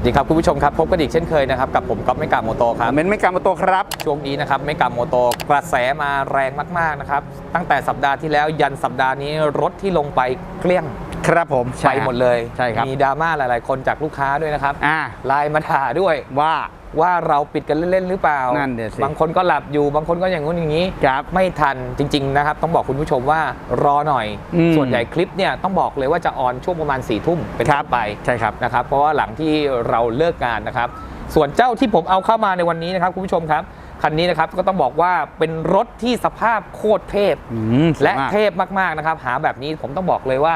สวัสดีครับคุณผู้ชมครับ พบกันอีกเช่นเคยนะครับ กับผมก๊อฟไม่กาโมโตครับเม้นไม่การมาตัวครับ ช่วงนี้นะครับไม่กาโมโตกระแสมาแรงมาก ๆ นะครับ ตั้งแต่สัปดาห์ที่แล้วยันสัปดาห์นี้รถที่ลงไปเกลี้ยง ครับผมไปใช่หมดเลยใช่ครับมีดราม่าหลาย ๆ คนจากลูกค้าด้วยนะครับอ่าไลน์มาด่าด้วยว่าว่าเราปิดกันเล่น ๆ หรือเปล่านั่นเดี๋ยวสิบางคนก็หลับอยู่บางคนก็อย่างงู้นอย่างนี้ครับไม่ทันจริง ๆ นะครับ ต้องบอกคุณผู้ชมว่ารอหน่อย อืมส่วนใหญ่คลิปเนี่ยต้องบอกเลยว่าจะออนช่วงประมาณ4ี่ทุ่มเป็นครัต้บ นไป ใช่ครับ นะครับเพราะว่าหลังที่เราเลิกงานนะครับ ส่วนเจ้าที่ผมเอาเข้ามาในวันนี้นะครับคุณผู้ชมครับคันนี้นะครับก็ต้องบอกว่าเป็นรถที่สภาพโคตรเทพ อืมสวยและมาก เทพมากๆนะครับ หาแบบนี้ผมต้องบอกเลยว่า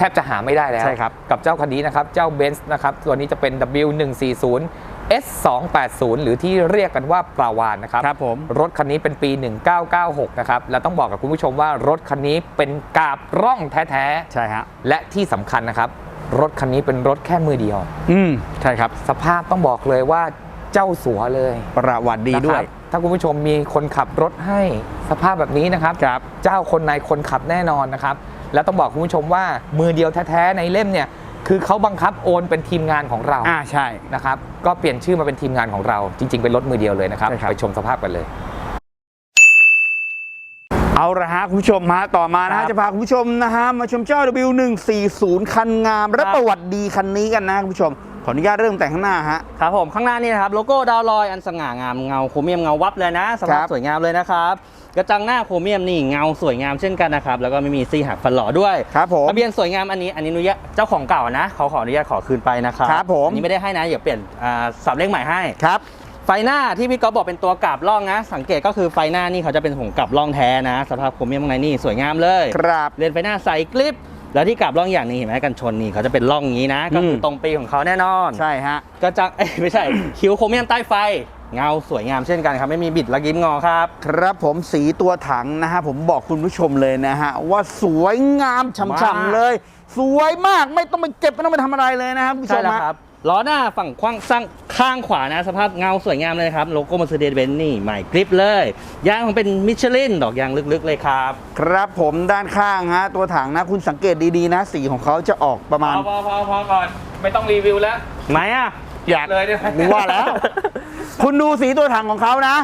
แทบจะหาไม่ได้แล้วใช่ครับกับเจ้าคันนี้นะครับ เจ้า b e n z นะครับ ตัวนี้จะเป็น W140 S280 หรือที่เรียกกันว่าปลาวานนะครับครับผมรถคันนี้เป็นปี 1996 นะครับ และต้องบอกกับคุณผู้ชมว่ารถคันนี้เป็นกาบร่องแท้ใช่ฮะๆและที่สำคัญนะครับ รถคันนี้เป็นรถแค่มือเดียว อืมใช่ครับ สภาพต้องบอกเลยว่าเจ้าสัวเลย ประวัติดีด้วยนะครับถ้าคุณผู้ชมมีคนขับรถให้สภาพแบบนี้นะครับครับเจ้าคนในคนขับแน่นอนนะครับ แล้วต้องบอกคุณผู้ชมว่ามือเดียวแท้ๆในเล่มเนี่ยคือเขาบังคับโอนเป็นทีมงานของเราอ่าใช่นะครับก็เปลี่ยนชื่อมาเป็นทีมงานของเรา จริง ๆ เป็นรถมือเดียวเลยนะครับใช่ครับไปชมสภาพกันเลย เอาละฮะคุณผู้ชมฮะต่อมานะครัฮะบจะพาคุณผู้ชมนะฮะมาชมเจ้า W140 คันงามและครับ ประวัติดีคันนี้กันนะคุณผู้ชม ขออนุญาตเริ่มแต่งข้างหน้าฮะ ครับผมข้างหน้านี่นะครับโลโก้ดาวลอยอันสง่างามเงาโครเมียมเงาวับเลยนะสภาพครับ สวยงามเลยนะครับ กระจังหน้าโครเมียมนี่เงาสวยงามเช่นกันนะครับ แล้วก็ไม่มีซี่หักฟันหล่อด้วยครับผมทะเบียนสวยงามอันนี้อันนี้อนุญาตเจ้าของเก่านะเขาขออนุญาตขอคืนไปนะครับครับผมอันนี้ไม่ได้ให้นะเดี๋ยวเปลี่ยนอ่าสับเลขใหม่ให้ครับไฟหน้าที่พี่ก๊อฟบอกเป็นตัวกลับล่องนะ สังเกตก็คือไฟหน้านี่เขาจะเป็นของกลับล่องแท้นะ สภาพโครเมียมข้างในนี่สวยงามเลยครับเลนไฟหน้าใสกลิปแล้วที่กลับล่องอย่างนี้เห็นไหมกันชนนี่เขาจะเป็นล่องอย่างนี้นะ ก็คือมตรงปีของเขาแน่นอน ใช่ฮะกระจังเอ้ยไม่ใช่ คิ้วโครเมียมใต้ไฟ เงาสวยงามเช่นกันครับ ไม่มีบิดและยิ้มงอครับ ครับผมสีตัวถังนะฮะผมบอกคุณผู้ชมเลยนะฮะ ว่าสวยงามมากฉ่ำๆเลย สวยมากไม่ต้องไปเก็บไม่ต้องไปทำอะไรเลยนะครับคุณผู้ชใช่มแล้วฮะครับล้อหน้าฝั่งขว้างซ้างข้างขวานะสภาพเงาสวยงามเลยครับโลโก้ Mercedes-Benz นี่ใหม่กริปเลยยางของเป็นมิชลินดอกยางลึกๆเลยครับครับผมด้านข้างฮะตัวถังนะคุณสังเกตดีๆนะ สีของเขาจะออกประมาณพอพอพอพอก่อน ไม่ต้องรีวิวแล้ว ไหมอะ อยากเลยเนี่ยรู้ว่าแล้ว คุณดูสีตัวถังของเขานะ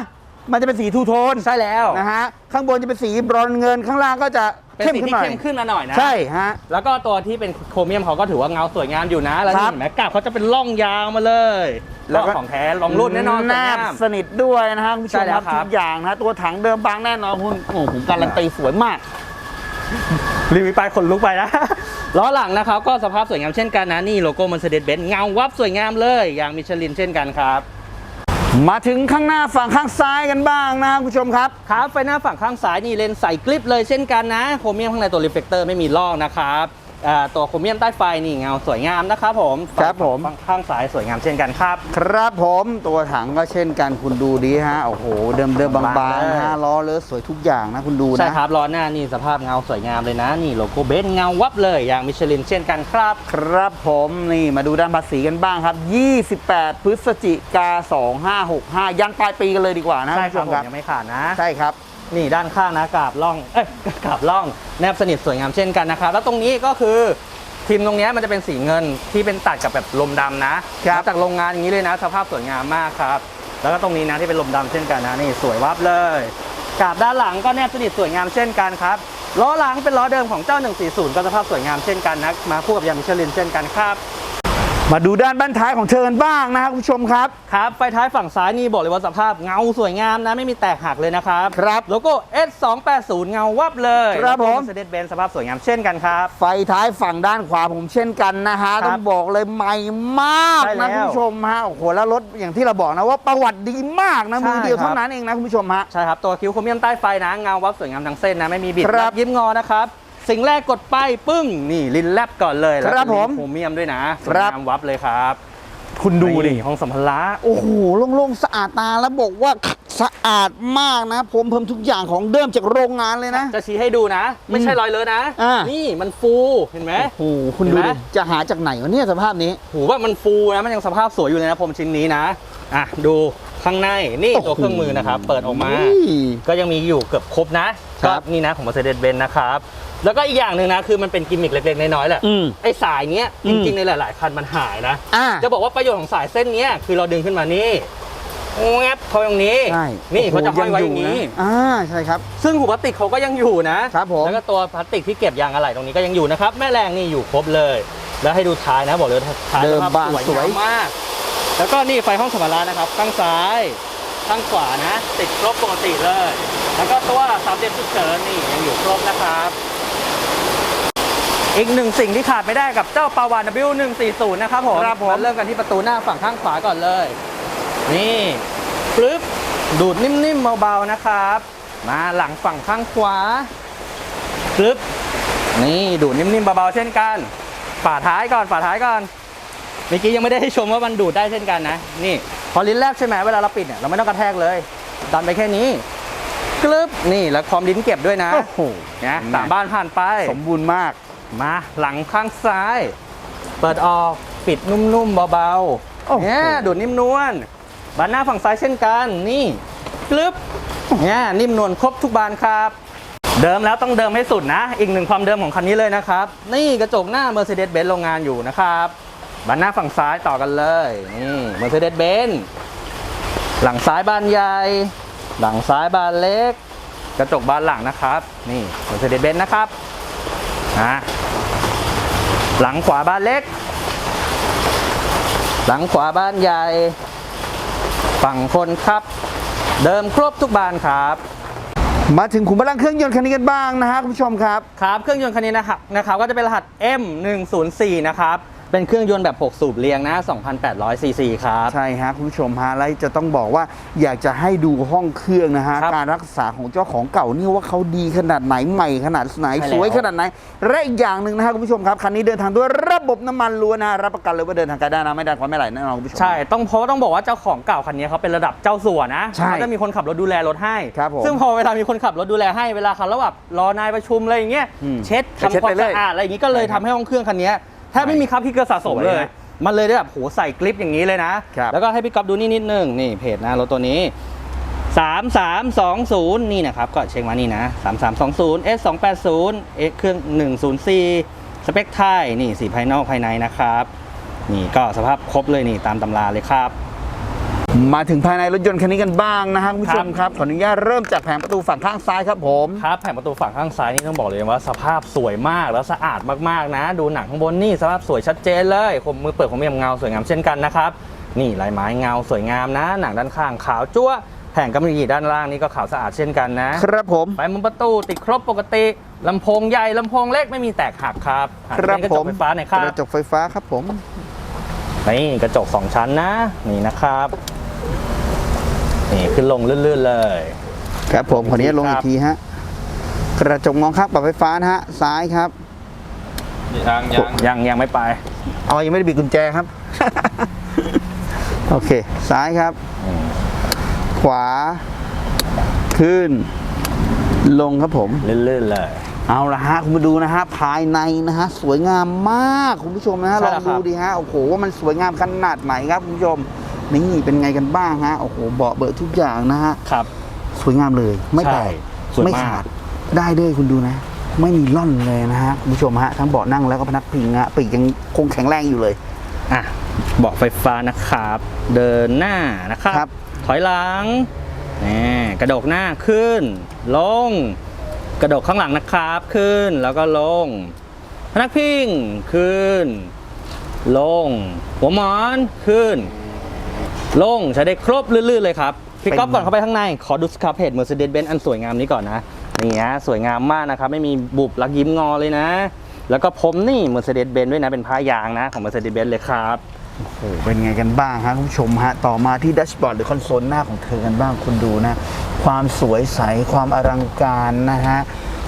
มันจะเป็นสีทูโทนใช่แล้ว นะฮะข้างบนจะเป็นสีบรอนซ์เงินข้างล่างก็จะเป็นเข้มสีขึ้นที่หน่อยเข้มขึ้นมาหน่อยนะ ใช่ฮะ แล้วก็ตัวที่เป็นโครเมียมเขาก็ถือว่าเงาสวยงามอยู่นะ แล้วครันี่บเห็นไหมกาบเขาจะเป็นร่องยาวมาเลยแล้แล้ววก็ ของแท้ลองรุ่นแน่นอนสวยแนงาบมสนิทด้วยนะฮะคุณผู้ชใช่มแล้ครัวบครับ ทุกอย่างนะตัวถังเดิมบางแน่นอนคุณโอ้โหผมการันตีสวยมาก รีวิวไปขนลุกไปนะ ล้อหลังนะครับ ก็สภาพสวยงามเช่นกันนะ นี่โลโก้ Mercedes-Benz เงาวับสวยงามเลยยางมิชลินเช่นกันครับ มาถึงข้างหน้าฝั่งข้างซ้ายกันบ้างนะคุณผู้ชมครับครับไฟหน้าฝั่งข้างซ้ายนี่เลนส์ใส่กลิปเลยเช่นกันนะโครเมียมข้างในตัวรีเฟลกเตอร์ไม่มีลอกนะครับ อ่าตัวโครเมียมใต้ไฟนี่เงาสวยงามนะครับผมครับผม ฝั่งข้างซ้ายสวยงามเช่นกันครับ ครับผมตัวถังก็เช่นกันคุณดูดีฮะโอ้โหเดิมเดิมๆบางบางๆเลยนะฮะล้อเลอะสวยทุกอย่างนะคุณดูใช่นะครับล้อหน้านี่สภาพเงาสวยงามเลยนะ นี่โลโก้เบนซ์เงาวับเลยยางมิชลินเช่นกันครับ ครับผมนี่มาดูด้านภาษีกันบ้างครับ 28 พฤศจิกา 2565 ยันปลายปีกันเลยดีกว่านะใช่คุณคผู้รัชบมครับผมยังไม่ขาดนะ ใช่ครับ นี่ด้านข้างนะกาบล่องเอ้ยกาบล่องแนบสนิทสวยงามเช่นกันนะครับ แล้วตรงนี้ก็คือพิมพ์ตรงเนี้ยมันจะเป็นสีเงินที่เป็นตัดกับแบบลมดำนะครับมาจากโรงงานอย่างนี้เลยนะ สภาพสวยงามมากครับ แล้วก็ตรงนี้นะที่เป็นลมดำเช่นกันนะนี่สวยวับเลยกาบด้านหลังก็แนบสนิทสวยงามเช่นกันครับล้อหลังเป็นล้อเดิมของเจ้า 140 ก็สภาพสวยงามเช่นกันนะมาคู่กับยางมิชลินเช่นกันครับ มาดูด้านบ้านท้ายของเธอกันบ้างนะครับคุณผู้ชมครับ ครับไฟท้ายฝั่งซ้ายนี่บอกเลยว่าสภาพเงาสวยงามนะไม่มีแตกหักเลยนะครับครับโลโก้ S280 เงาวับเลยครับผมเซเดสเบนสภาพสวยงามเช่นกันครับ ไฟท้ายฝั่งด้านขวาผมเช่นกันนะฮะครับต้องบอกเลยใหม่มากใช่แล้นะวคุณผู้ชมฮะโอ้โหแล้วรถอย่างที่เราบอกนะว่าประวัติดีมากนะใช่มือเดียวครับเท่านั้นเองนะคุณผู้ชมฮะใช่ครับตัวคิ้วโครเมียมใต้ไฟนะเงาวับสวยงามทั้งเส้นนะไม่มีบิดครับยิ้มงอนะครับ สิ่งแรกกดไปปึ้งนี่ลินแลบก่อนเลยแล้วครับเป็นผมโพรเมียมด้วยนะครับสวยงามวับเลยครับคุณดูดินี่ห้องสัมภาระโอ้โหโล่งๆสะอาดตาแล้วบอกว่าสะอาดมากนะ ผมเพิ่มทุกอย่างของเดิมจากโรงงานเลยนะ จะชี้ให้ดูนะ ไม่ใช่รอยเลอะนะ อ่านี่มันฟูเห็นไหม โอ้โหคุณดูเห็นไหดิมจะหาจากไหนวะเนี่ยสภาพนี้หูว่ามันฟูนะมันยังสภาพสวยอยู่เลยนะผมชิ้นนี้นะอะดูข้างในนี่โอ้โหตัวเครื่องมือนะครับ เปิดออกมาอุ้ยก็ยังมีอยู่เกือบครบนะครัก็บ นี่นะของ Mercedes-Benz นะครับ แล้วก็อีกอย่างหนึ่งนะคือมันเป็นกิมมิคเล็กๆน้อยๆแหละอืมไอ้สายเนี้ยอืจมริงๆในหลาย ๆ คันมันหายนะ อ่า จะบอกว่าประโยชน์ของสายเส้นเนี้ยคือเราดึงขึ้นมานี่แงบเขาอย่างนี้ใช่นี่โโเขาจะห้อยไว้อย่างนี้นี้อ่าใช่ครับ ซึ่งหูพลาสติกเขาก็ยังอยู่นะครับผม แล้วก็ตัวพลาสติกที่เก็บยางอะไหล่ตรงนี้ก็ยังอยู่นะครับ แม่แรงนี่อยู่ครบเลย แล้วให้ดูท้ายนะบอกเลยท้ายเดิสมภาพบางสวยสวยงามมาก แล้วก็นี่ไฟห้องสัมภาระนะครับข้างซ้ายข้างขวานะ ติดครบปกติเลย แล้วก็ตัวสามเด็ดฉุกเฉินนี่ยังอยู่ครบนะครับ อีกหนึ่งสิ่งที่ขาดไม่ได้กับเจ้าปาวาน W140 นะครับผมครับผมาเริ่มกันที่ประตูหน้าฝั่งข้างขวาก่อนเลย นี่ปึ๊บดูดนิ่มๆเบาๆนะครับ มาหลังฝั่งข้างขวาปึ๊บนี่ดูดนิ่มๆเบาๆเช่นกันฝาท้ายก่อนฝาท้ายก่อนเมื่อกี้ยังไม่ได้ให้ชมว่ามันดูดได้เช่นกันนะ นี่ พอลิ้นแรกใช่ไหมเวลาเราปิดเนี่ยเราไม่ต้องกระแทกเลยดันไปแค่นี้กลึบนี่แล้วพร้อมลิ้นเก็บด้วยนะโอ้โหนะสามบ้านผ่านไป สมบูรณ์มาก มาหลังข้างซ้าย เปิดออกปิดนุ่มๆเบาโอ้โหๆเนี่ยดูดนิ่มนวลบานหน้าฝั่งซ้ายเช่นกันนี่กลึบเนี่ยนิ่มนวลครบทุกบานครับ เดิมแล้วต้องเดิมให้สุดนะ อีกหนึ่งความเดิมของคันนี้เลยนะครับ นี่กระจกหน้า Mercedes-Benz โรงงานอยู่นะครับบานหน้าฝั่งซ้ายต่อกันเลยนี่ Mercedes-Benz หลังซ้ายบานใหญ่ หลังซ้ายบานเล็ก กระจกบานหลังนะครับ นี่ Mercedes-Benz นะครับอะ หลังขวาบ้านเล็ก หลังขวาบ้านใหญ่ ฝั่งคนครับ เดิมครบทุกบานครับมาถึงขุมพลังเครื่องยนต์คันนี้กันบ้างนะฮะคุณผู้ชมครับ ครับ เครื่องยนต์คันนี้นะครับนะครับก็จะเป็นรหัส M104 นะครับ เป็นเครื่องยนต์แบบ 6 สูบเรียงนะ 2,800 ซีซีครับ ใช่ฮะคุณผู้ชมฮะ แล้วจะต้องบอกว่าอยากจะให้ดูห้องเครื่องนะฮะ ครับการรักษาของเจ้าของเก่านี่ว่าเขาดีขนาดไหนใหม่ขนาดไหน ใช่แล้ว สวยขนาดไหน และอีกอย่างหนึ่งนะฮะคุณผู้ชมครับ คันนี้เดินทางด้วยระบบน้ำมันล้วนนะรับประกันเลยว่าเดินทางไกลได้นะไม่ได้ความไม่ไหลแน่นอนคุณผู้ชม ใช่ ต้องเพราะว่าต้องบอกว่าเจ้าของเก่าคันนี้เขาเป็นระดับเจ้าสัวนะใช่เขาจะมีคนขับรถดูแลรถให้ ครับผมซึ่งพอเวลามีคนขับรถดูแลให้เวลาเขาระหว่างรอนายประชุมอะไรอย่างเงี้ยอืมเช็ดก็เช็ดทำความไปเรื่อยสะอาดอะไรอย่างงี้ก็เลยใช่ครับ ทำให้ห้องเครื่องคันนี้ แทบไม่มีครับที่เกิดสะสมสวยเลยนะมันเลยได้แบบโหใส่กลิปอย่างนี้เลยนะครับแล้วก็ให้พี่ก๊อฟดูนี่นิดนึง นี่เพจหนะรถตัวนี้ 3320 นี่นะครับ ก็เช็คมานี่นะ 3320 S 280 X เครื่อง 104 สเปคไทยนี่สีภายนอกภายในนะครับ นี่ก็สภาพครบเลยนี่ตามตำราเลยครับ มาถึงภายในรถยนต์คันนี้กันบ้างนะฮะคุณผู้ชมครับครับขออนุญาตเริ่มจากแผงประตูฝั่งข้างซ้ายครับผมครับแผงประตูฝั่งข้างซ้ายนี่ต้องบอกเลยว่าสภาพสวยมากแล้วสะอาดมากๆนะ ดูหนังข้างบนนี่สภาพสวยชัดเจนเลยคมมือเปิดของเมียมเงาสวยงามเช่นกันนะครับนี่ลายไม้เงาสวยงามนะ หนังด้านข้างขาวจั๊วะแผงกำมะหยี่ด้านล่างนี่ก็ขาวสะอาดเช่นกันนะ ครับผมไฟมุมประตูติดครบปกติลำโพงใหญ่ลำโพงเล็กไม่มีแตกหักครับหันคไปรับเป็นกระผจมกไฟฟ้าหน่อยครับกระจกไฟฟ้าครับผมนี่กระจกสองชั้นนะนี่นะครับ นี่ขึ้นลงลื่นๆเลย ครับผมขออนุญาตลงครัอีบกทีฮะกระจกมองข้างปรับไฟฟ้านะฮะซ้ายครับ ยังยังยังยังไม่ไป เอายังไม่ได้บิดกุญแจครับ โอเค ซ้ายครับ ขวา ขึ้น ลงครับผมลื่นๆเลย เอาละฮะ คุณมาดูนะฮะ ภายในนะฮะ สวยงามมากคุณผู้ชมนะฮะใช่ลแล้องวครัดูบดิฮะ โอ้โหว่ามันสวยงามขนาดไหนครับคุณผู้ชม นี่เป็นไงกันบ้างฮะโอ้โหเบาะเบอะทุกอย่างนะฮะครับ สวยงามเลยไม่แตกใช่สวยมากไม่ขาดได้ด้วยคุณดูนะ ไม่มีล่อนเลยนะฮะคุณผู้ชมฮะทั้งเบาะนั่งแล้วก็พนักพิงฮะปีกยังคงแข็งแรงอยู่เลย อะเบาะไฟฟ้านะครับ เดินหน้านะครับ ครับ ถอยหลังนี่กระดกหน้าขึ้น ลง กระดกข้างหลังนะครับ ขึ้นแล้วก็ลงพนักพิงขึ้น ลง หัวหมอนขึ้น ลงใช้ได้ครบลื่นๆเลยครับพี่ก๊อฟเป็นก่อนเข้าไปข้างใน ขอดูสครับเพจ Mercedes-Benz อันสวยงามนี้ก่อนนะนี่ฮะสวยงามมากนะครับ ไม่มีบุบลักยิ้มงอเลยนะ แล้วก็ผมนี่ Mercedes-Benz ด้วยนะ เป็นผ้ายางนะ ของ Mercedes-Benz เลยครับโอ้โหเป็นไงกันบ้างฮะคุณผู้ชมฮะ ต่อมาที่ดัชบอร์ดหรือคอนโซลหน้าของเธอกันบ้างคุณดูนะ ความสวยใสความอลังการนะฮะ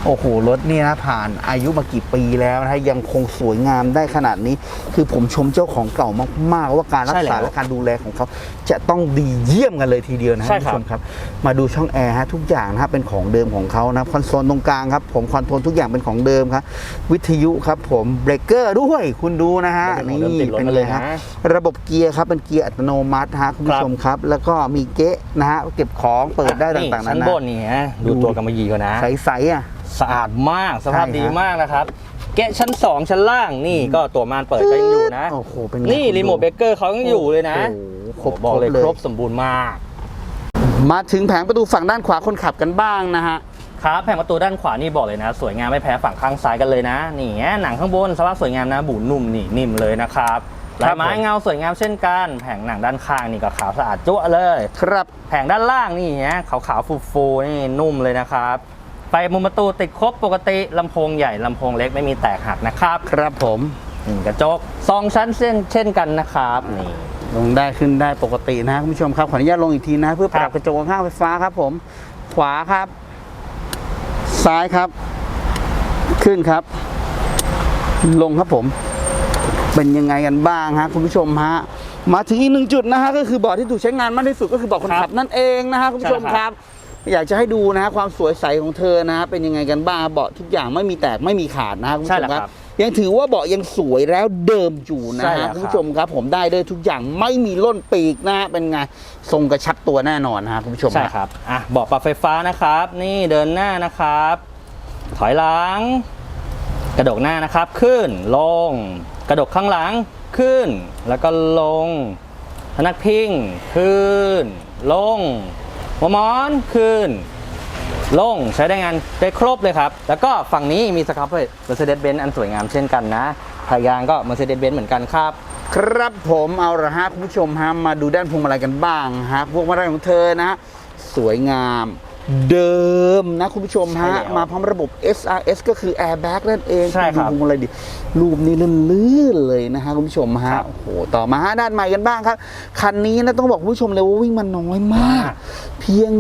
โอ้โหรถนี่นะผ่านอายุมากี่ปีแล้วนะฮะยังคงสวยงามได้ขนาดนี้ คือผมชมเจ้าของเก่ามาก ๆ ว่าการรักษาและการดูแลของเขาจะต้องดีเยี่ยมกันเลยทีเดียวนะใช่ท่านครับผู้ชมครับ มาดูช่องแอร์ฮะทุกอย่างนะฮะเป็นของเดิมของเขานะคอนโซลตรงกลางครับผมคอนโทรลทุกอย่างเป็นของเดิมครับ วิทยุครับผมเบรกเกอร์ด้วยคุณดูนะฮะเป็นของเดิมติดรถเป็นมาเลเลยยฮะนะระบบเกียร์ครับเป็นเกียร์อัตโนมัติฮะคุณผู้ชมครับ แล้วก็มีเก๊ะนะฮะเก็บของเปิดได้ต่างๆนาชั้นนาบนนี่ฮะดูตัวกำมะหยี่เขานะใสๆอะ สะอาดมากสภาพใช่ฮะดีมากนะครับ แกะชั้น 2 ชั้นล่างนี่ก็ตัวม่านเปิดก็ยังอยู่นะ โอ้โหเป็นไงนี่คุณดูรีโมทเบรกเกอร์เขายังอยู่เลยนะโอ้โหครบบอกเลยครบเลยครบสมบูรณ์มาก มาถึงแผงประตูฝั่งด้านขวาคนขับกันบ้างนะฮะครับแผงประตูด้านขวานี่บอกเลยนะ สวยงามไม่แพ้ฝั่งข้างซ้ายกันเลยนะ นี่ไงหนังข้างบนสภาพสวยงามนะบูนุ่มนี่นิ่มเลยนะครับครัลาบยไม้ผมเงาสวยงามเช่นกัน แผงหนังด้านข้างนี่ก็ขาวสะอาดจั๊วะเลย ครับแผงด้านล่างนี่ฮะขาวๆฟูๆนี่นุ่มเลยนะครับ ไฟมุมประตูติดครบปกติลำโพงใหญ่ลำโพงเล็กไม่มีแตกหักนะครับครับผมนี่กระจกสองชั้นเช่นเช่นกันนะครับนี่ ลงได้ขึ้นได้ปกตินะฮะคุณผู้ชมครับขออนุญาตลงอีกทีนะ เพื่อปรับครับกระจกข้างไฟฟ้าครับ ผม ขวาครับ ซ้ายครับ ขึ้นครับ ลงครับผม เป็นยังไงกันบ้างฮะคุณผู้ชมฮะมาถึงอีกหนึ่งจุดนะฮะก็คือเบาะที่ถูกใช้งานมากที่สุดก็คือเบาะคนขับนั่นเองนะฮะคุณผู้ชมครับ อยากจะให้ดูนะฮะความสวยใสของเธอนะฮะเป็นยังไงกันบ้างเบาะทุกอย่างไม่มีแตกไม่มีขาดนะฮะคุณผู้ชมใช่แล้วคครัรับบยังถือว่าเบาะยังสวยแล้วเดิมอยู่นะใช่แล้ฮะวครับ คุณผู้ชมครับ ผมได้ด้วยทุกอย่างไม่มีล่นปีกนะฮะเป็นไงทรงกระชับตัวแน่นอนนะฮะคุณผู้ชมใช่ครับ อะเบอกปรับไฟฟ้านะครับ นี่เดินหน้านะครับ ถอยหลัง กระดกหน้านะครับ ขึ้น ลง กระดกข้างหลัง ขึ้น แล้วก็ลงพนักพิง ขึ้น ลง หัวมอนขึ้นลงใช้ได้งานได้ครบเลยครับ แล้วก็ฝั่งนี้มีสครับเ Mercedes Benz อันสวยงามเช่นกันนะพายางก็ Mercedes Benz เหมือนกันครับ ครับผมเอาละฮะคุณผู้ชมฮะมาดูด้านพวงมาลัยกันบ้างฮะพวงมาลัยของเธอนะ สวยงาม เดิมนะคุณผู้ชมฮะใช่แล้วมาพร้อมระบบ SRS ก็คือ airbag นั่นเองใช่ครับดูพวงมาลัยดิรูปนี้ลื่นๆเลยนะฮะคุณผู้ชมฮะครับโอ้โห ต่อมาฮะด้านใหม่กันบ้างครับ คันนี้นะต้องบอกคุณผู้ชมเลยว่าวิ่งมาน้อยมากมาก เพียง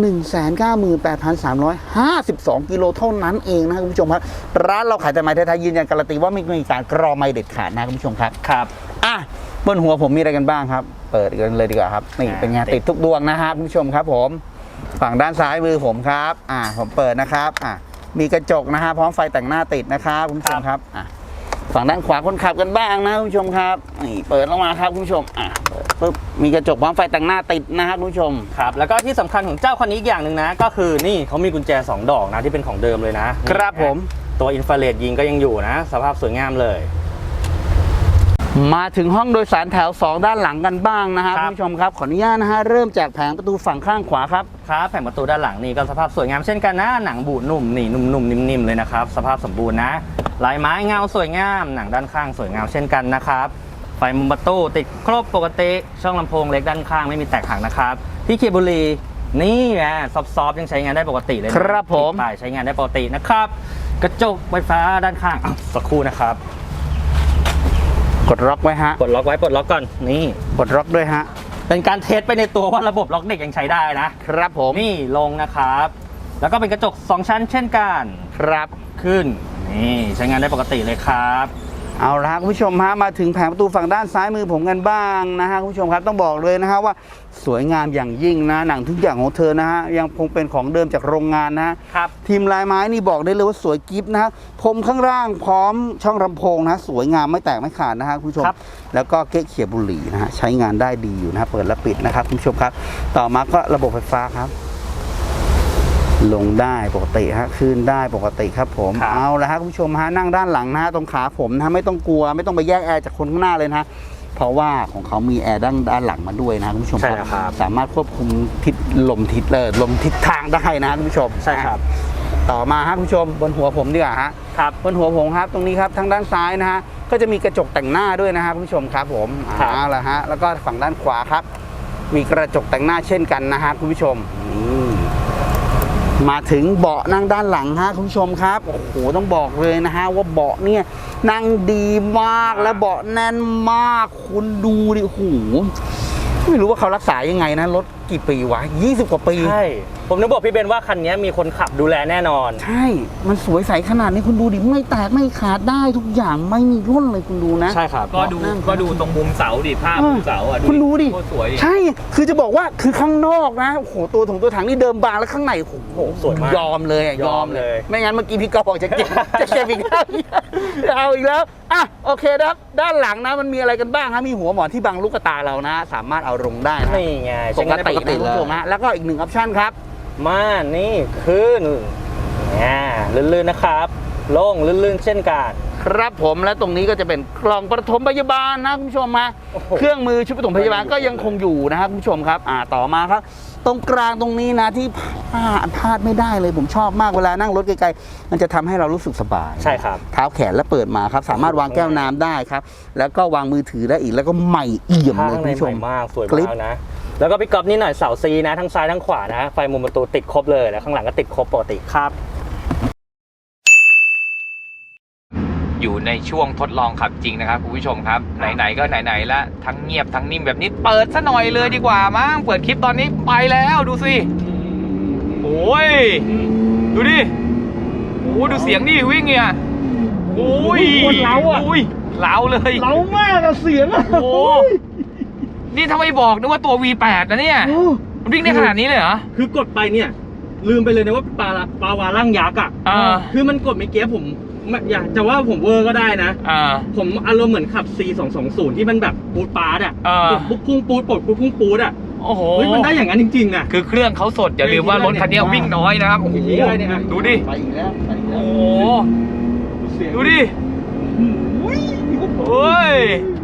198,352 กิโลเท่านั้นเองนะครับคุณผู้ชมครับร้านเราขายแต่ไม้ไทยๆยืนยันการันตีว่าไม่มีการกรอไม้เด็ดขาดนะคุณผู้ชมครับครับอะบนหัวผมมีอะไรกันบ้างครับ เปิดกันเลยดีกว่าครับนี่อ่าเป็นไงติดติดทุกดวงนะฮะคุณผู้ชมครับผม ฝั่งด้านซ้ายมือผมครับ อ่า ผมเปิดนะครับอะมีกระจกนะฮะพร้อมไฟแต่งหน้าติดนะครับคุณผู้ชมครับอะฝั่งด้านขวาคนขับกันบ้างนะคุณผู้ชมครับนี่เปิดลงมาครับคุณผู้ชมอะเปิดปุ๊บมีกระจกพร้อมไฟแต่งหน้าติดนะครับคุณผู้ชมครับแล้วก็ที่สำคัญของเจ้าคันนี้อีกอย่างหนึ่งนะ ก็คือนี่เขามีกุญแจ 2 ดอกนะที่เป็นของเดิมเลยนะครับผม ตัวอินฟราเรดยิงก็ยังอยู่นะ สภาพสวยงามเลย มาถึงห้องโดยสารแถว 2 ด้านหลังกันบ้างนะฮะครัคุบณผู้ชมครับ ขออนุญาตนะฮะเริ่มจากแผงประตูฝั่งข้างขวาครับ ครับแผงประตูด้านหลังนี่ก็สภาพสวยงามเช่นกันนะหนังบูดนุ่มนี่นุ่มๆนิ่มๆเลยนะครับสภาพสมบูรณ์นะลายไม้เงาสวยงาม หนังด้านข้างสวยงามเช่นกันนะครับไฟมุมประตูติดครบปกติช่องลำโพงเล็กด้านข้างไม่มีแตกหักนะครับ ที่เคียบุรีนี่ไงซอฟๆยังใช้งานได้ปกติเลยนะครับผม ติดป้ายใช้งานได้ปกตินะครับ กระจกไฟฟ้าด้านข้างอ้าวสักครู่นะครับ กดล็อกไว้ฮะ ปลดล็อกไว้ปลดล็อกก่อนนี่ กดล็อกด้วยฮะ เป็นการเทสไปในตัวว่าระบบล็อกเด็กยังใช้ได้นะครับผม นี่ลงนะครับ แล้วก็เป็นกระจก 2 ชั้นเช่นกัน ครับ ขึ้น นี่ใช้งานได้ปกติเลยครับ เอาละครับคุณผู้ชมฮะมาถึงแผงประตูฝั่งด้านซ้ายมือผมกันบ้างนะฮะคุณผู้ชมครับต้องบอกเลยนะฮะว่าสวยงามอย่างยิ่งนะหนังทุกอย่างของเธอนะฮะยังคงเป็นของเดิมจากโรงงานนะฮะครับทีมลายไม้นี่บอกได้เลยว่าสวยกิฟต์นะฮะพรมข้างล่างพร้อมช่องลำโพงนะฮะสวยงามไม่แตกไม่ขาดนะฮะคุณผู้ชม ครับ แล้วก็เก๊ะเขียบบุหรี่นะฮะใช้งานได้ดีอยู่นะฮะเปิดและปิดนะครับคุณผู้ชมครับ ต่อมาก็ระบบไฟฟ้าครับ ลงได้ปกติฮะขึ้นได้ปกติครับผม ครับ เอาละฮะคุณผู้ชมฮะนั่งด้านหลังนะฮะตรงขาผมนะฮะไม่ต้องกลัวไม่ต้องไปแยกแอร์จากคนข้างหน้าเลยนะฮะเพราะว่าของเขามีแอร์ด้านด้านหลังมาด้วยนะคุณผู้ชมใช่แล้วครับ สามารถควบคุมทิศลมทิศเลยลมทิศทางได้นะคุณผู้ชมใช่ครับ ต่อมาฮะคุณผู้ชมบนหัวผมดีกว่าฮะ ครับ บนหัวผมครับตรงนี้ครับทางด้านซ้ายนะฮะก็จะมีกระจกแต่งหน้าด้วยนะฮะคุณผู้ชมครับผมครับ เอาละฮะแล้วก็ฝั่งด้านขวาครับ มีกระจกแต่งหน้าเช่นกันนะฮะคุณผู้ชมนี่ม มาถึงเบาะนั่งด้านหลังฮะคุณผู้ชมครับโอ้โหต้องบอกเลยนะฮะว่าเบาะเนี่ยนั่งดีมากและเบาะแน่นมากคุณดูดิโอ้โหไม่รู้ว่าเขารักษายังไงนะรถ กี่ปีวะ 20 กว่าปี ใช่ ผมนึกบอกพี่เบนว่าคันนี้มีคนขับดูแลแน่นอน ใช่ มันสวยใสขนาดนี้คุณดูดิ ไม่แตกไม่ขาดได้ทุกอย่างไม่มีร่นเลยคุณดูนะ ใช่ครับ ก็ดูก็ดูตรงมุมเสาดิภาพมุมเสาอะคุณดูดิโคตรสวยดิใช่ คือจะบอกว่าคือข้างนอกนะโอ้โหตัวถงตัวถังนี่เดิมบางแล้วข้างในโอ้โหโอ้โหสวยมากยอมเลยอะยอมเลย ไม่งั้นเมื่อกี้พี่กอฟบอกจะเก็บจะเก็บอีกแล้วจะเอาอีกแล้วอะโอเคนะครับด้านหลังนะมันมีอะไรกันบ้างฮะมีหัวหมอนที่บังลูกตาเรานะ สามารถเอาลงได้นะนี่ไงปใช้กงานได้ติปกนะติคุณเลผู้ยชมฮะแล้วก็อีกหนึ่งออปชั่นครับมานี่ขึ้นอ่าลื่นๆนะครับ โล่งลื่นๆเช่นกัน ครับผมและตรงนี้ก็จะเป็นกล่องปฐมพยาบาลนะคุณผู้ชมมาโอ้โหเครื่องมือชุดปฐมพยาบาลก็ยังคงอยู่นะครับคุณผู้ชมครับ อ่าต่อมาครับ ตรงกลางตรงนี้นะที่พลาดพลาดไม่ได้เลยผมชอบมากเวลานั่งรถไกลๆมันจะทำให้เรารู้สึกสบายใช่ครับ เท้าแขนแล้วเปิดมาครับ สามารถวางแก้วน้ำได้ครับ แล้วก็วางมือถือได้อีกแล้วก็ใหม่เอี่ยมเลยข้างคุณในผู้ชใหม่มมากสวยคลิป มากนะ แล้วก็พี่ก๊อฟนี่หน่อยเสาซีนะทั้งซ้ายทั้งขวานะไฟมุมประตูติดครบเลยแล้วข้างหลังก็ติดครบปกติครับ อยู่ในช่วงทดลองขับจริงนะครับคุณผู้ชมครับ ไหนๆก็ไหนๆละทั้งเงียบทั้งนิ่มแบบนี้เปิดซะหน่อยเลยดีกว่ามั้งเปิดคลิปตอนนี้ไปแล้วดูสิโอ้ยดูดิโอ้ดูเสียงนี่วิ่งเนี่ยโอ้ยโคตรเล้าอะโยเล้าเลยเรามากอะเสียงอะโอ้ นี่ถ้าไม่บอกนึกว่าตัว V8 นะเนี่ยมันวิ่งได้ขนาดนี้เลยเหรอ คือกดไปเนี่ย ลืมไปเลยนะว่าเป็นปลาละปลาวาล่างยักษ์อะอ่า คือมันกดเมื่อกี้ผมไม่อยากจะว่าผมเวอร์ก็ได้นะ อ่า ผมอารมณ์เหมือนขับ C 2 2 0 ที่มันแบบปูดปาร์ดอะเออกดปุ๊บพุ่งปูดปลดปุ๊บพุ่งปูดอะโอ้โห เฮ้ยมันได้อย่างนั้นจริงๆนะ คือเครื่องเขาสดอย่าลืมว่ารถคันนี้วิ่งน้อยนะครับ โอ้โหอย่างนี้เลยเนี่ยดูดิ ไปอีกแล้วไปอีกแล้โอ้วโหดูดิ โอ้ยพ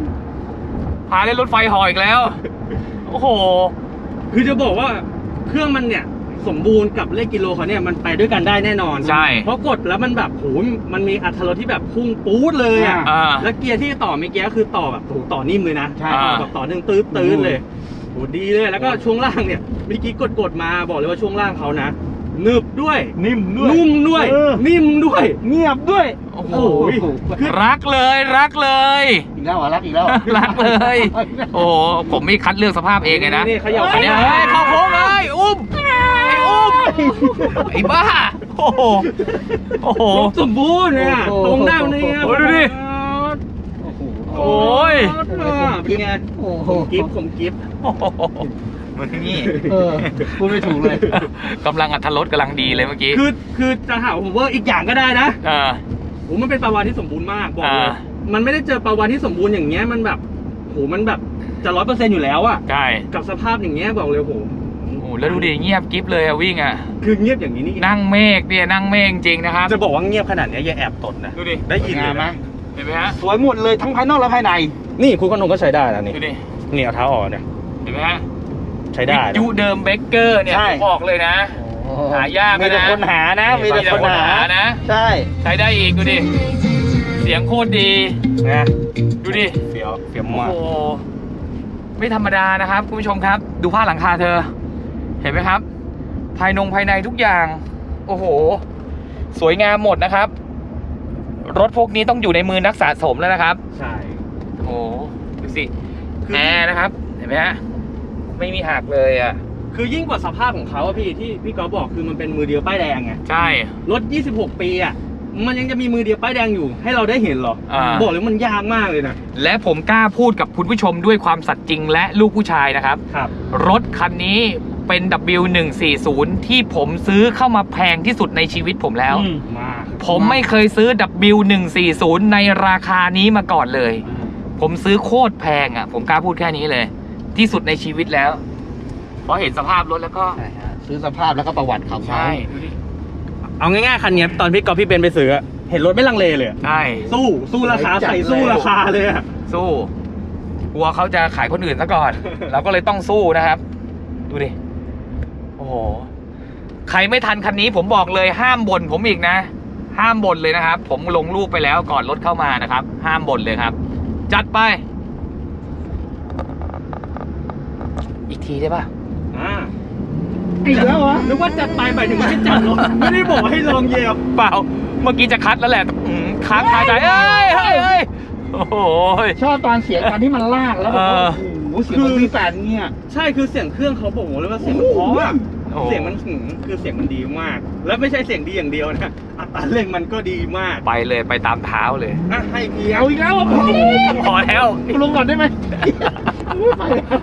าเล่นรถไฟหออีกแล้ว โอ้โห คือจะบอกว่าเครื่องมันเนี่ยสมบูรณ์กับเลขกิโลเขาเนี่ยมันไปด้วยกันได้แน่นอนใช่เพราะกดแล้วมันแบบโหมันมีอัตรถรสที่แบบพุ่งปู๊ดเลยอะอ่า แล้วเกียร์ที่ต่อเมื่อกี้คือต่อแบบโหต่อนิ่มเลยนะใช่ ต่อแบบต่อหนึ่งตื้อตื้อเลยโหดีเลยแล้วก็ช่วงล่างเนี่ยเมื่อกี้กดกดๆมาบอกเลยว่าช่วงล่างเขานะ หนึบด้วยนิ่มด้วยนุ่มด้วย เออนิ่มด้วย เงียบด้วยโอ้โหโอ้ยรักเลยรักเลย อีกแล้วเหรอรักอีกแล้วเหรอรักเลย โอ้โหผมไม่คัดเลือกสภาพเองเลยนะนี่เขย่าอันนี้เขเฮ้ย่ายเข้าโค้งเลยอุ้มไอ้อุ้มไอ้บ้าโอ้โหโอ้โห ครบสมบูรณ์เนี่ยโอ้โห ตรงได้วันนี้โอ้ดูดิโอ้ย เป็นไงโอ้โหผมกิฟต์ผมกิฟต์โอ้โห มึงนี่เออพูดไม่ถูกเลย กำลังอัธรสกำลังดีเลยเมื่อกี้คือคือจะหาผมว่าอีกอย่างก็ได้นะเออ โหมันเป็นปลาวานที่สมบูรณ์มากบอกเลยอ่ามันไม่ได้เจอปลาวานที่สมบูรณ์อย่างเงี้ยมันแบบโหมันแบบจะร้อยเปอร์เซ็นต์อยู่แล้วอะใช่กับสภาพอย่างเงี้ยบอกเลยโหโอ้โหแล้วดูดิเงียบกิ๊บเลยอะวิ่งอะคือเงียบอย่างนี้นี่นั่งเมฆเนี่ยนั่งเมฆจริงนะครับ จะบอกว่าเงียบขนาดเนี้ยอย่าแอบตดนะดูดิ ได้ยินเลยงามไหมนะเห็นไหมฮะ สวยหมดเลยทั้งภายนอกและภายใน นี่คุณขนมก็ใช้ได้แล้วนี่ดูดิ นี่เอาเท้าออกเนี่ย เห็นไหมฮะ ใช้ได้วิทยุเดิมเบเกอร์เนี่ยใช่ ผมบอกเลยนะ หายากมีแต่นะคนหานะมีแต่คนหานะ ใช่ใช้ได้อีกดูดิ เสียงโคตรดี นะดูดิเฟี้ยวเฟี้ยวโอ้มาก โห ไม่ธรรมดานะครับคุณผู้ชมครับ ดูผ้าหลังคาเธอ เห็นไหมครับ ภายนงภายในทุกอย่าง โอ้โห สวยงามหมดนะครับ รถพวกนี้ต้องอยู่ในมือนักสะสมแล้วนะครับ ใช่ โอ้โหดูสิแอร์นะครับ เห็นไหมฮะ ไม่มีหักเลยอะ คือยิ่งกว่าสภาพของเขาอะพี่ที่พี่กอฟบอกคือมันเป็นมือเดียวป้ายแดงไงใช่ รถ 26 ปีอะมันยังจะมีมือเดียวป้ายแดงอยู่ ให้เราได้เห็นเหรออ่าบอกเลยมันยากมากเลยนะและผมกล้าพูดกับคุณผู้ชมด้วยความสัตย์จริงและลูกผู้ชายนะครับ ครับ รถคันนี้เป็น W140 ที่ผมซื้อเข้ามาแพงที่สุดในชีวิตผมแล้วอืมมากผมไม่เคยซื้อ W140 ในราคานี้มาก่อนเลย ผมซื้อโคตรแพงอะ ผมกล้าพูดแค่นี้เลย ที่สุดในชีวิตแล้วเพราะเห็นสภาพรถแล้วก็ใช่ฮะซื้อสภาพแล้วก็ประวัติของเขาใช่ดูดิเอาง่ายๆคันเนี้ยตอนพี่กอฟพี่เป็นไปซื้ออะเห็นรถไม่ลังเลเลยอะใช่สู้สู้ราคาใส่สู้ราคาเลยอะสู้กลัวเขาจะขายคนอื่นซะก่อน เราก็เลยต้องสู้นะครับ ดูดิโอ้โหใครไม่ทันคันนี้ผมบอกเลยห้ามบ่นผมอีกนะ ห้ามบ่นเลยนะครับ ผมลงรูปไปแล้วก่อนรถเข้ามานะครับ ห้ามบ่นเลยครับ จัดไป อีก ทีได้ปะอ่าอีกแล้วเหรอนึกว่าจัดไปหมายถึงว่าให้จัดรถไม่ได้บอกให้ลองเหยียบเปล่า เมื่อกี้จะคัดแล้วแหละอืมค้างคาใจเอ้ยเฮ้ยเฮ้ยโอ้โห ชอบตอนเสียงตอนที่มันลากแล้วแบบว่าเออโอ้โหเสียงมันมีแปดเนี่ย ใช่คือเสียงเครื่องเขาบอกเลยว่าเสียงมันเพราะอะโอ้เสียงมันหืมคือเสียงมันดีมาก แล้วไม่ใช่เสียงดีอย่างเดียวนะอัตราเร่งมันก็ดีมากไปเลยไปตามเท้าเลย อะให้เพียงเอาอีกแล้วอะพอแล้วลงก่อนได้ไหมไปแล้ว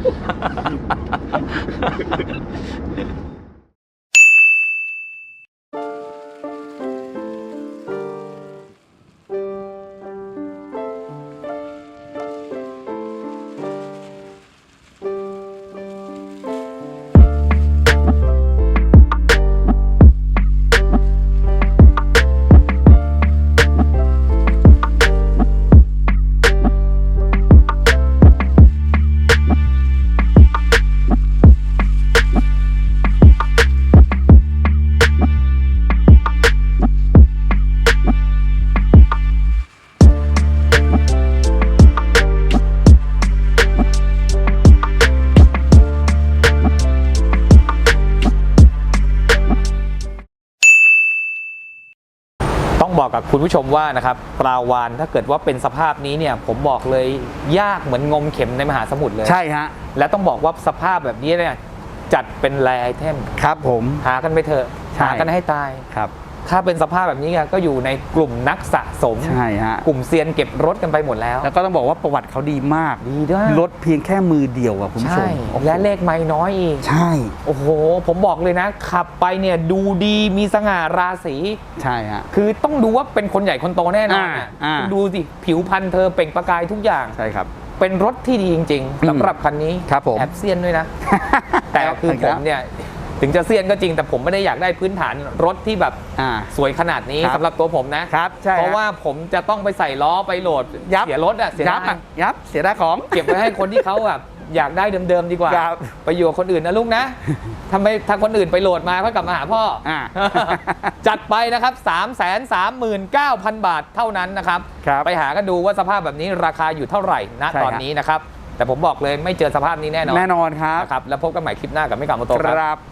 ハハハハ! กกับคุณผู้ชมว่านะครับปลาวานถ้าเกิดว่าเป็นสภาพนี้เนี่ยผมบอกเลยยากเหมือนงมเข็มในมหาสมุทรเลย ใช่ฮะ และต้องบอกว่าสภาพแบบนี้เนี่ยจัดเป็นแรไอเทมครับผมหากันไปเถอะใช่หากันให้ตายครับ ถ้าเป็นสภาพแบบนี้ก็อยู่ในกลุ่มนักสะสม ใช่ฮะ กลุ่มเซียนเก็บรถกันไปหมดแล้ว แล้วก็ต้องบอกว่าประวัติเขาดีมาก ดีด้วยรถเพียงแค่มือเดียวอะคุณผู้ชใช่ มโอ้โหและเลขไม่น้อยอีก ใช่ โอ้โห ผมบอกเลยนะ ขับไปเนี่ยดูดีมีสง่าราศี ใช่ฮะ คือต้องดูว่าเป็นคนใหญ่คนโตแน่นอนอะอ่าอ่า คุณดูสิ ผิวพรรณเธอเปล่งประกายทุกอย่าง ใช่ครับ เป็นรถที่ดีจริงอืมๆสำหรับคันนี้ครับผม แอบเซียนด้วยนะ แต่คือผมเนี่ย ถึงจะเซียนก็จริงแต่ผมไม่ได้อยากได้พื้นฐานรถที่แบบอ่า สวยขนาดนี้ครับ สำหรับตัวผมนะครับ ใช่ฮะเพราะว่าผมจะต้องไปใส่ล้อไปโหลดยับเสียรถอะเสียยับดายอะยับ เสียดายของ เก็บไว้ให้คนที่เขาแบบอยากได้เดิมๆดีกว่า ครับไปอยู่กับคนอื่นนะลูกนะทำไมถ้าคนอื่นไปโหลดมาก็กลับมาหาพ่ออา จัดไปนะครับ 3 3 9 0 0 0 บาทเท่านั้นนะครับ ครับ ไปหากันดูว่าสภาพแบบนี้ราคาอยู่เท่าไหร่ณใช่ตอนครับนี้นะครับ แต่ผมบอกเลยไม่เจอสภาพนี้แน่นอนแน่นอนครับ นะครับแล้วพบกันใหม่คลิปหน้ากับไม่กลับมาโตคครับรับอ